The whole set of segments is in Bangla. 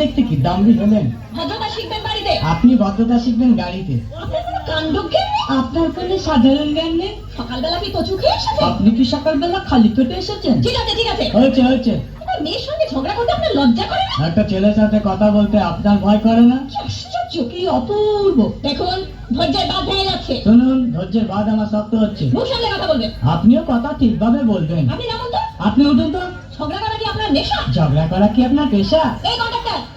দেখতে কি? দামড়ি হলেন ভদ্রতা শিখবেন বাড়িতে। আপনি ভদ্রতা শিখবেন গাড়িতে। আপনার কোনো কাণ্ড আপনার কোনো সাধারণ জ্ঞান নেই? সকালবেলা কি কচু খেয়ে এসেছেন? আপনি কি সকালবেলা খালি পেটে এসেছেন? ঠিক আছে ঠিক আছে। হয়েছে হয়েছে। মেয়ের সঙ্গে ঝগড়া করতে আপনার লজ্জা করে না? একটা ছেলের সাথে কথা বলতে আপনার ভয় করে না? কি আশ্চর্য কি অপূর্ব। দেখুন ধৈর্যের হয়ে যাচ্ছে। শুনুন ধৈর্যের আমার শক্ত হচ্ছে। মুখ সামনে কথা বলবেন আপনিও কথা ঠিকভাবে বলবেন। আপনি তো? আপনি উঠুন তো। ঝগড়া করা কি আপনার নেশা? ঝগড়া করা কি আপনার পেশা? এই কন্ট্রাক্টর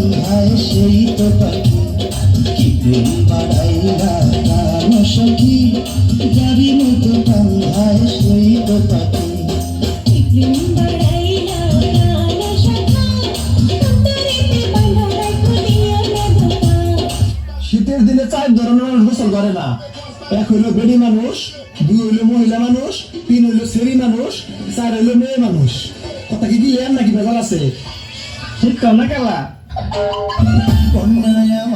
কান্ধায় সেই তো পাখি কি প্রেম বাড়াইলা প্রাণ সখী যারি মতো কান্ধায় সেই তো পাখি শীতের দিনে চার ধরনের মানুষ গোসল করে না। এক হইল বেডি মানুষ, দুই হইল মহিলা মানুষ, তিন হইল সেরি মানুষ, চার হইল মেয়ে মানুষ। কথা কি দিলেন নাকি ভেজাল আছে? ঠিক তো, না কেলা? 我们也